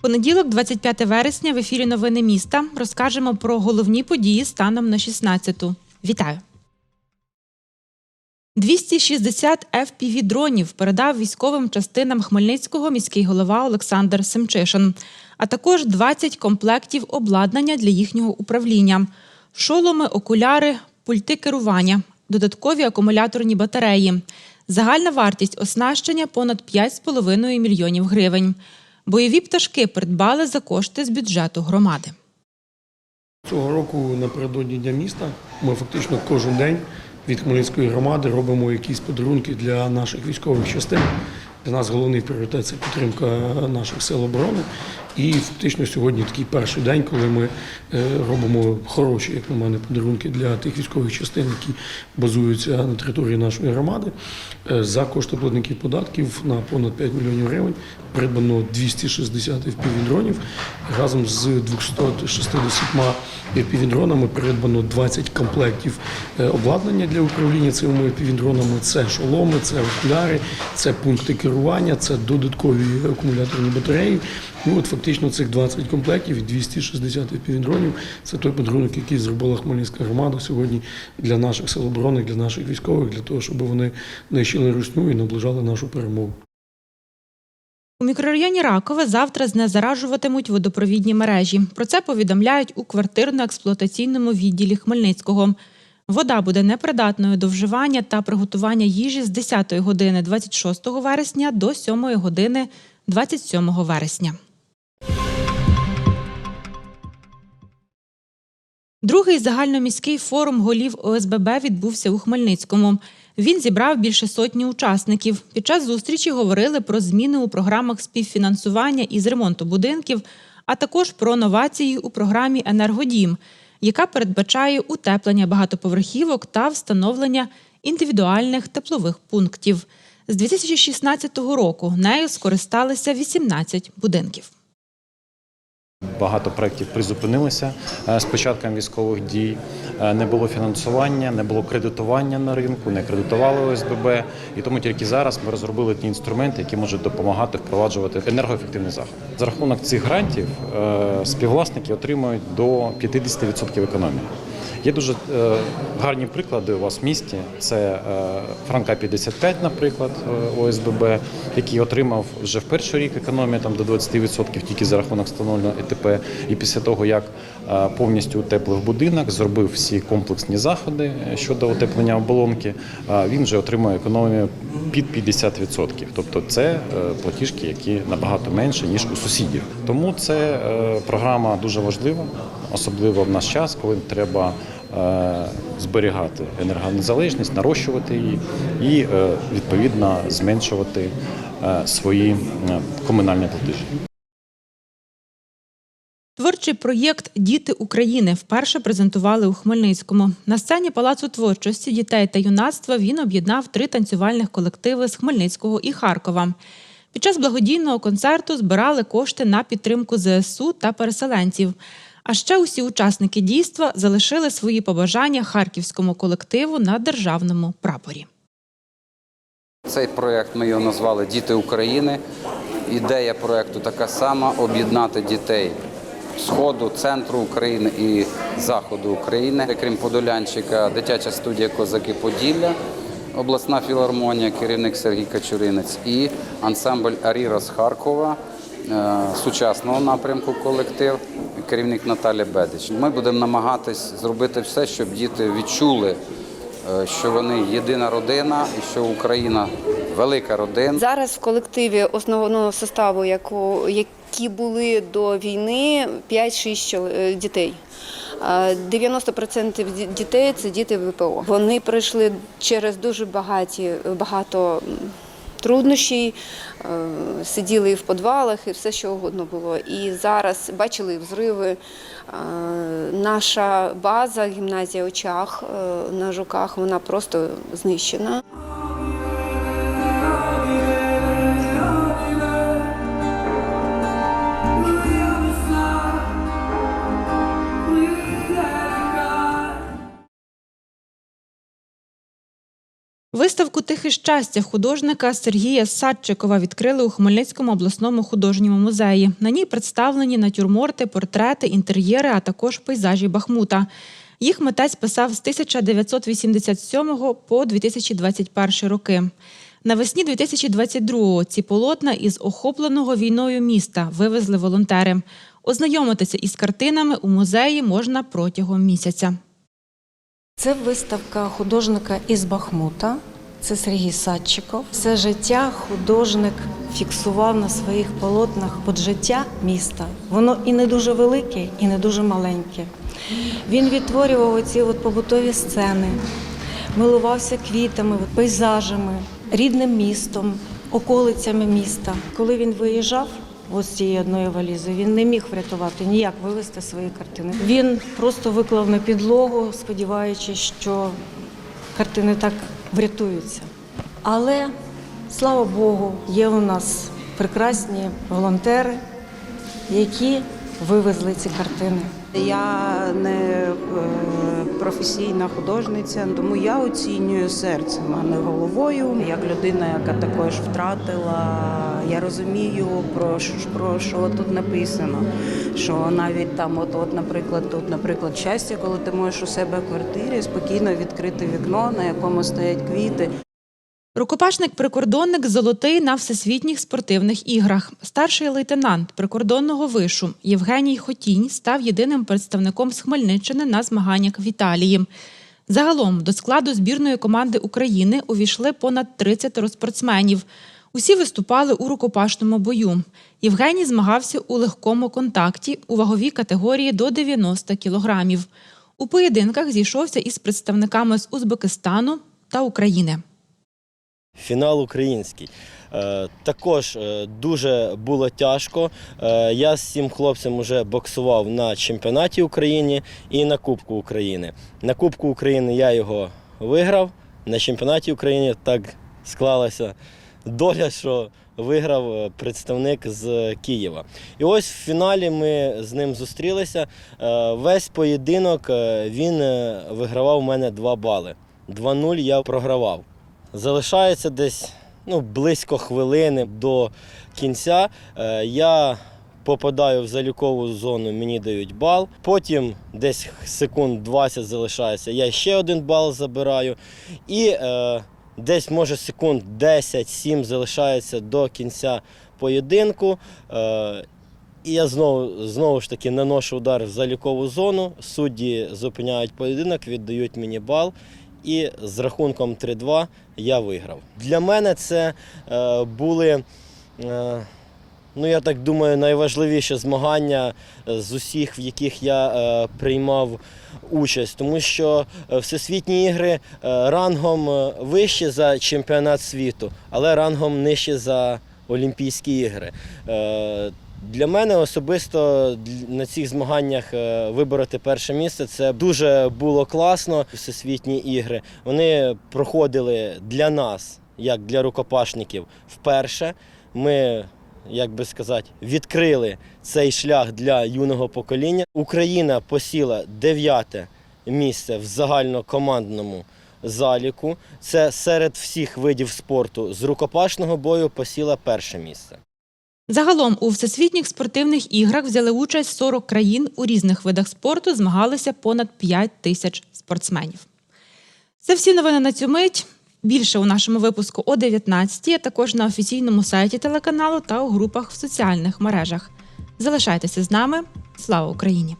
Понеділок, 25 вересня, в ефірі Новини міста розкажемо про головні події станом на 16-ту. Вітаю! 260 fpv дронів передав військовим частинам Хмельницького міський голова Олександр Семчишин, а також 20 комплектів обладнання для їхнього управління: шоломи, окуляри, пульти керування, додаткові акумуляторні батареї. Загальна вартість оснащення понад 5,5 мільйонів гривень. Бойові пташки придбали за кошти з бюджету громади. Цього року напередодні Дня міста ми фактично кожен день від Хмельницької громади робимо якісь подарунки для наших військових частин. Для нас головний пріоритет це підтримка наших сил оборони. І фактично сьогодні такий перший день, коли ми е, робимо хороші, як на мене, подарунки для тих військових частин, які базуються на території нашої громади. Е, За кошти платників податків на понад 5 мільйонів гривень придбано 260 FPV-дронів. Разом з 260 FPV-дронами придбано 20 комплектів е, обладнання для управління цими FPV-дронами. Це шоломи, це окуляри, це пункти керування, це додаткові акумуляторні батареї. Ну от фактично цих 20 комплектів і 260 FPV-дронів – це той подарунок, який зробила Хмельницька громада сьогодні для наших сил оборони, для наших військових, для того, щоб вони нищили русню і наближали нашу перемогу. У мікрорайоні Ракове завтра знезаражуватимуть водопровідні мережі. Про це повідомляють у квартирно-експлуатаційному відділі Хмельницького. Вода буде непридатною до вживання та приготування їжі з 10 години 26 вересня до 7 години 27 вересня. Другий загальноміський форум голів ОСББ відбувся у Хмельницькому. Він зібрав більше сотні учасників. Під час зустрічі говорили про зміни у програмах співфінансування із ремонту будинків, а також про новації у програмі Енергодім, яка передбачає утеплення багатоповерхівок та встановлення індивідуальних теплових пунктів. З 2016 року нею скористалися 18 будинків. Багато проєктів призупинилися е, з початком військових дій. Е, Не було фінансування, не було кредитування на ринку, не кредитували ОСББ. І тому тільки зараз ми розробили ті інструменти, які можуть допомагати впроваджувати енергоефективний заход. За рахунок цих грантів е, співвласники отримують до 50% економії. Є дуже е, гарні приклади у вас в місті. Це е, Франка 55, наприклад, е, ОСББ, який отримав вже в перший рік економію там до 20% тільки за рахунок встановленого ЕТП. І після того, як повністю утеплив будинок, зробив всі комплексні заходи щодо утеплення оболонки, він вже отримує економію під 50%. Тобто це платіжки, які набагато менше ніж у сусідів. Тому це програма дуже важлива, особливо в наш час, коли треба е, зберігати енергонезалежність, нарощувати її і е, відповідно зменшувати е, свої комунальні платежі. Творчий проєкт Діти України вперше презентували у Хмельницькому. На сцені Палацу творчості дітей та юнацтва він об'єднав три танцювальних колективи з Хмельницького і Харкова. Під час благодійного концерту збирали кошти на підтримку ЗСУ та переселенців. А ще усі учасники дійства залишили свої побажання харківському колективу на державному прапорі. Цей проєкт ми його назвали Діти України. Ідея проєкту така сама об'єднати дітей сходу, центру України і заходу України. Крім Подолянчика, дитяча студія Козаки Поділля, обласна філармонія, керівник Сергій Качуринець і ансамбль Аріра з Харкова. Е, Сучасного напрямку колектив, керівник Наталя Бедич. Ми будемо намагатись зробити все, щоб діти відчули, е, що вони єдина родина і що Україна велика родина. Зараз в колективі основного составу, які були до війни, 5-6 чол- е, дітей. А 90% дітей це діти ВПО. Вони пройшли через дуже багаті, багато м, труднощів, е, сиділи і в підвалах, і все що угодно було. І зараз бачили взриви. Е, Наша база, гімназія очах е, на жуках, вона просто знищена. Виставку Тихе щастя художника Сергія Садчикова відкрили у Хмельницькому обласному художньому музеї. На ній представлені натюрморти, портрети, інтер'єри, а також пейзажі Бахмута. Їх митець писав з 1987 по 2021 роки. Навесні 2022-го ці полотна із охопленого війною міста вивезли волонтери. Ознайомитися із картинами у музеї можна протягом місяця. Це виставка художника із Бахмута. Це Сергій Садчиков. Все життя художник фіксував на своїх полотнах от життя міста. Воно і не дуже велике, і не дуже маленьке. Він відтворював оці от побутові сцени, милувався квітами, пейзажами, рідним містом, околицями міста. Коли він виїжджав, Ось цієї одної валізи. Він не міг врятувати ніяк вивезти свої картини. Він просто виклав на підлогу, сподіваючись, що картини так врятуються. Але слава Богу, є у нас прекрасні волонтери, які вивезли ці картини. Я не е, професійна художниця, тому я оцінюю серцем, а не головою. Як людина, яка також втратила, я розумію про, що- про що тут написано. Що навіть там, от, от, наприклад, тут, наприклад, щастя, коли ти можеш у себе в квартирі спокійно відкрити вікно, на якому стоять квіти. Рукопашник-прикордонник золотий на всесвітніх спортивних іграх. Старший лейтенант прикордонного вишу Євгеній Хотінь став єдиним представником з Хмельниччини на змаганнях в Італії. Загалом до складу збірної команди України увійшли понад 30 спортсменів. Усі виступали у рукопашному бою. Євгеній змагався у легкому контакті у ваговій категорії до 90 кілограмів. У поєдинках зійшовся із представниками з Узбекистану та України. Фінал український. Е, також е, дуже було тяжко. Е, я з цим хлопцем вже боксував на чемпіонаті України і на Кубку України. На Кубку України я його виграв. На чемпіонаті України так склалася доля, що виграв представник з Києва. І ось в фіналі ми з ним зустрілися. Весь поєдинок він вигравав у мене 2 бали. 2-0 я програвав. Залишається десь ну, близько хвилини до кінця. Е, Я попадаю в залікову зону, мені дають бал. Потім десь секунд 20 залишається, я ще один бал забираю. І е, десь, може, секунд 10-7 залишається до кінця поєдинку. Е, і я знову, знову ж таки наношу удар в залікову зону. Судді зупиняють поєдинок, віддають мені бал. І з рахунком 3-2 я виграв. Для мене це е, були, е, ну я так думаю, найважливіші змагання е, з усіх, в яких я приймав участь, тому що всесвітні ігри рангом вище за чемпіонат світу, але рангом нижче за Олімпійські ігри. Для мене особисто на цих змаганнях е, вибороти перше місце це дуже було класно. Всесвітні ігри вони проходили для нас, як для рукопашників, вперше. Ми, як би сказати, відкрили цей шлях для юного покоління. Україна посіла дев'яте місце в загальнокомандному заліку. Це серед всіх видів спорту з рукопашного бою посіла перше місце. Загалом у всесвітніх спортивних іграх взяли участь 40 країн у різних видах спорту, змагалися понад 5 тисяч спортсменів. Це всі новини на цю мить. Більше у нашому випуску о 19 а також на офіційному сайті телеканалу та у групах в соціальних мережах. Залишайтеся з нами. Слава Україні!